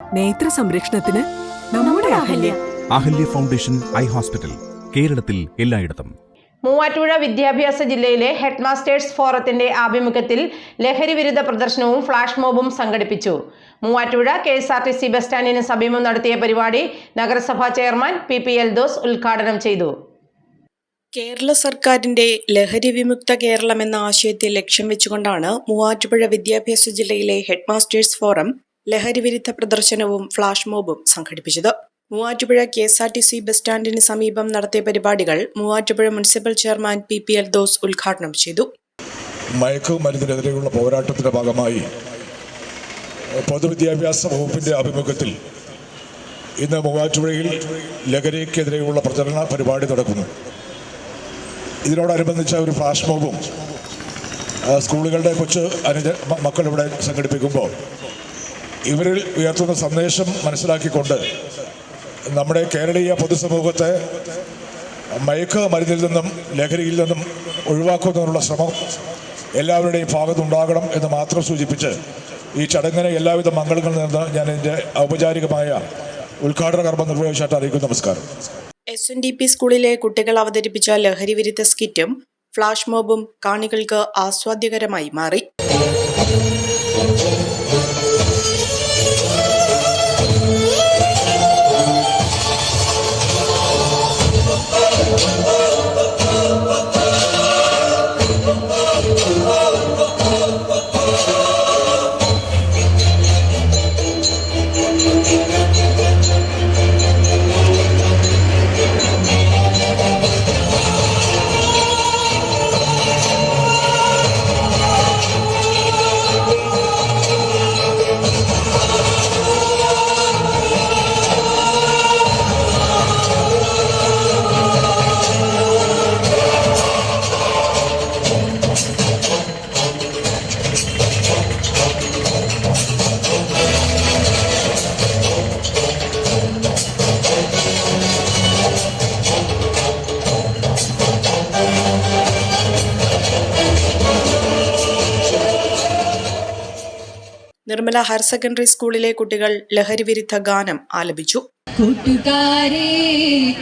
നേത്ര സംരക്ഷണത്തിന് നമ്മുടെ Ahalya. Ahalya. Foundation eye hospital കേരളത്തിൽ എല്ലായിടത്തും. മൂവാറ്റുപുഴ വിദ്യാഭ്യാസ ജില്ലയിലെ ഹെഡ്മാസ്റ്റേഴ്സ് ഫോറത്തിന്റെ ആഭിമുഖ്യത്തിൽ ലഹരി വിരുദ്ധ പ്രദർശനവും ഫ്ലാഷ് മോബും സംഘടിപ്പിച്ചു. Muvattupuzha K S R T C bus സ്റ്റാൻഡിന് സമീപം നടത്തിയ പരിപാടി നഗരസഭാ chairman P P Eldhose ഉദ്ഘാടനം ചെയ്തു. കേരള സർക്കാരിന്റെ ലഹരി വിമുക്ത കേരളം എന്ന ആശയത്തെ ലക്ഷ്യം വെച്ചുകൊണ്ടാണ് മൂവാറ്റുപുഴ വിദ്യാഭ്യാസ ജില്ലയിലെ ഹെഡ്മാസ്റ്റേഴ്സ് ഫോറം ലഹരി വിരുദ്ധ പ്രദർശനവും ഫ്ലാഷ് മോബും സംഘടിപ്പിച്ചത്. Muvattupuzha K S R T C bus സ്റ്റാൻഡിന് സമീപം നടത്തിയ പരിപാടികൾ Muvattupuzha municipal chairman P P Eldhose ഉദ്ഘാടനം ചെയ്തു. മയക്കുമരുന്നിനെതിരെയുള്ള പോരാട്ടത്തിന്റെ ഭാഗമായി പൊതുവിദ്യാഭ്യാസ വകുപ്പിന്റെ ആഭിമുഖ്യത്തിൽ ഇന്ന് മൂവാറ്റുപുഴയിൽ ലഹരിക്കെതിരെയുള്ള പ്രചരണ പരിപാടി നടക്കുന്നു. ഇതിനോടനുബന്ധിച്ച ഒരു ഫ്ലാഷ് മോബും സ്കൂളുകളുടെ കൊച്ചു അനുജ മക്കളിവിടെ സംഘടിപ്പിക്കുമ്പോൾ ഇവരിൽ ഉയർത്തുന്ന സന്ദേശം മനസ്സിലാക്കിക്കൊണ്ട് നമ്മുടെ കേരളീയ പൊതുസമൂഹത്തെ മയക്ക് മരുന്നിൽ നിന്നും ലഹരിയിൽ നിന്നും ഒഴിവാക്കുന്നതിനുള്ള ശ്രമം എല്ലാവരുടെയും ഭാഗത്തുണ്ടാകണം എന്ന് മാത്രം സൂചിപ്പിച്ച് ഈ ചടങ്ങിനെ എല്ലാവിധ മംഗളങ്ങളിൽ നിന്ന് ഞാൻ ഇതിന്റെ ഔപചാരികമായ ഉദ്ഘാടന കർമ്മം നിർവഹിച്ചായിട്ട് അറിയിക്കും നമസ്കാരം. എസ് എൻ ഡി പി സ്കൂളിലെ കുട്ടികൾ അവതരിപ്പിച്ച ലഹരി വിരുദ്ധ സ്കിറ്റും ഫ്ലാഷ് മോബും കാണികൾക്ക് ആസ്വാദ്യകരമായി മാറി. നിർമ്മല ഹയർ സെക്കൻഡറി സ്കൂളിലെ കുട്ടികൾ ലഹരി വിരുദ്ധ ഗാനം ആലപിച്ചു. കൂട്ടുകാരെ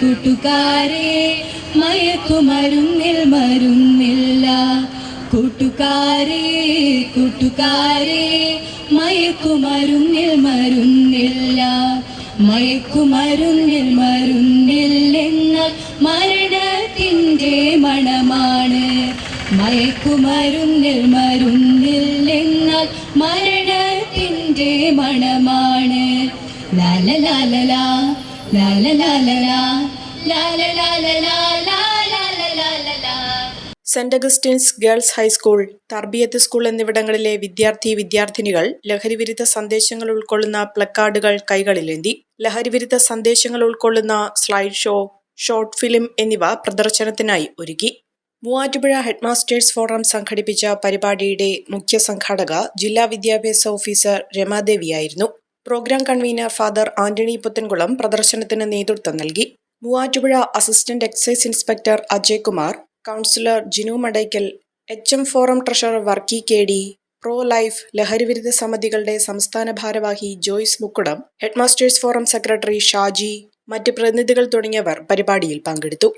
കൂട്ടുകാരെ മയക്കുമരുന്നിൽ മരുന്നില്ല. കൂട്ടുകാരെ കൂട്ടുകാരെ മയക്കുമരുന്നിൽ മരുന്നില്ല. മയക്കുമരുന്നിൽ മരുന്നില്ലെന്നാൽ മരണത്തിന്റെ മണമാണ്. മയക്കുമരുന്നിൽ മരുന്നില്ലെന്നാൽ മരണത്തിന്റെ മണമാണ് saint Augustine's girls high school Tharbiyath school എന്നിവിടങ്ങളിലെ വിദ്യാർത്ഥി വിദ്യാർത്ഥിനികൾ ലഹരിവിരുദ്ധ സന്ദേശങ്ങൾ ഉൾക്കൊള്ളുന്ന പ്ലക്കാർഡുകൾ കൈകളിലേന്തി ലഹരിവിരുദ്ധ സന്ദേശങ്ങൾ ഉൾക്കൊള്ളുന്ന സ്ലൈഡ് ഷോ ഷോർട്ട് ഫിലിം എന്നിവ പ്രദർശനത്തിനായി ഒരുക്കി മൂവാറ്റുപുഴ ഹെഡ്മാസ്റ്റേഴ്സ് ഫോറം സംഘടിപ്പിച്ച പരിപാടിയുടെ മുഖ്യ സംഘാടക ജില്ലാ വിദ്യാഭ്യാസ officer രമാദേവിയായിരുന്നു. Programme convener father Antony Puthenkulam പ്രദർശനത്തിന് നേതൃത്വം നൽകി. Muvattupuzha assistant excise inspector Ajay Kumar councillor Jinu Madakkal H M forum treasurer Varkey K D pro life ലഹരിവിരുദ്ധ സമിതികളുടെ സംസ്ഥാന ഭാരവാഹി Joyce Mukkudam headmasters forum secretary Shaji മറ്റ് പ്രതിനിധികൾ തുടങ്ങിയവർ പരിപാടിയിൽ പങ്കെടുത്തു.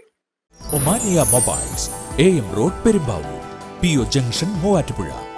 A M road Perumbavoor P O junction Muvattupuzha